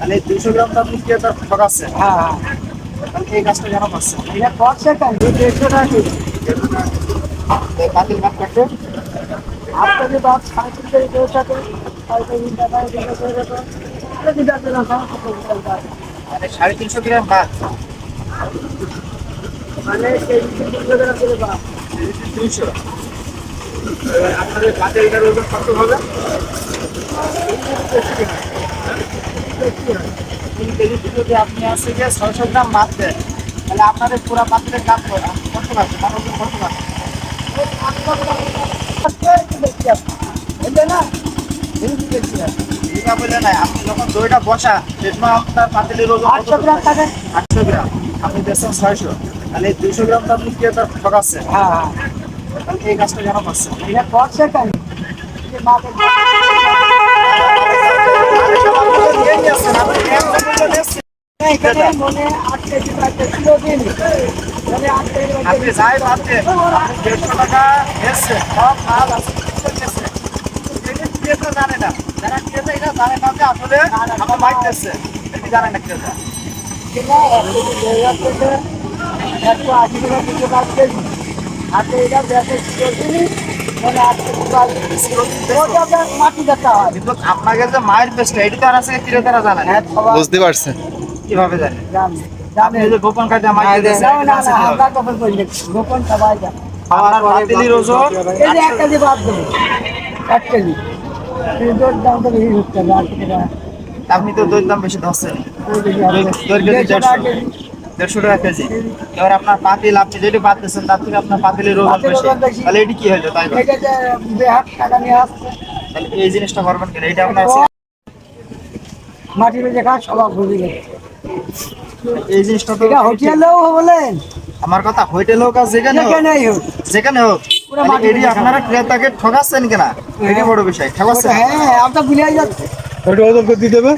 তাহলে দুশো গ্রাম তো আপনি ক্রেতা ঠকাচ্ছেন হ্যাঁ তাহলে এই গাছটা কেন পাচ্ছেন এটা করছে কেন দেড়শো টাকা কেজি। বাতিল মাপ করতে আপনাকে বাদ সাড়ে তিন কেজি টাকা সাড়ে তিনশো গ্রাম ভাত মানে কেজি তিনশো করে বাদ। তিনশো। আপনাদের বাতিলটার ওজন কত হবে? তিন কেজি যদি আপনি আসছে গিয়ে ছয়শো গ্রাম দেন তাহলে আপনাদের পুরো পাত্রের দাম কত লাগবে তার ওজন কত লাগবে আপনি যখন দইটা বসা সে আপনার পাতিলের ওজন আটশো গ্রাম থাকে আটশো গ্রাম আপনি দিচ্ছেন ছয়শো তাহলে দুইশো গ্রাম তো আপনি ক্রেতা ঠকাচ্ছেন হ্যাঁ এই গাছটা কেন পাচ্ছেন করছে কেন মনে আট কেজি পাঁচ কিলো দিন মানে আপনি যাই পাচ্ছেন দেড়শো টাকা এসছে সব মাল আছে ক্রেতা জানে না। যারা ক্রেতা এটা জানে না যে আসলে আমার বাইক দিচ্ছে এটি জানে না ক্রেতা। একশো আশি টাকা দুশো পাঁচ কেজি হাতে এটা মানে আট কেজি হয় আপনাকে যে মায়ের পেস্টটা এটি তো আর আছে ক্রেতারা জানে না হ্যাঁ বুঝতে পারছেন। কীভাবে আপনি যে গোপন কাজে মাইক দিচ্ছে না না না আমরা কখন করি না। গোপন সবাই জানে। আপনার বাতিলির ওজন? এই যে এক কেজি বাদ দেবো এক কেজি। দুধের দাম তো বেশি হচ্ছে না আপনি তো দইয়ের দাম বেশি ধরছেন। কেজি দেড়শো টাকা দেড়শো। কেজি। টাকা কেজি। এবার আপনার পাতিল আপনি যেটি পাততেছেন তার থেকে আপনার পাতিলের ওজন বেশি। তাহলে এটি কি হইল তাই যে তাহলে এই জিনিসটা করবেন কেন? এটা আপনার মাটি বেঁচে খাওয়া সবাই বুঝে গেছে এই জিনিসটা তো হোটেলেও বলেন আমার কথা হোটেল হোক আর যেখানে হোক যেখানে হোক। এটি আপনারা ক্রেতাকে ঠকাচ্ছেন কিনা? এটি বড় বিষয় ঠকাচ্ছেন? হ্যাঁ আপনার ভুলে যাচ্ছে। ওটা ওজন করে দিয়ে দেবে